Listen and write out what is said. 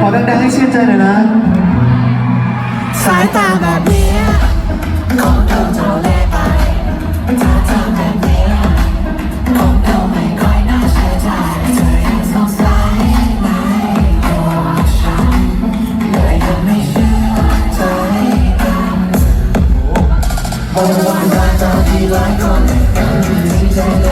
ขอดังๆให้ชื่นใจหน่อยนะ สายตาแบบนี้ของเธอจะเละไปถ้าเธอแบบนี้ของเธอไม่ค่อยน่าเชื่อใจเธอยังสงสัยในตัวฉันเลยยังไม่เชื่อใจกันวังวันตาตาที่หลายคนยังไม่เชื่จ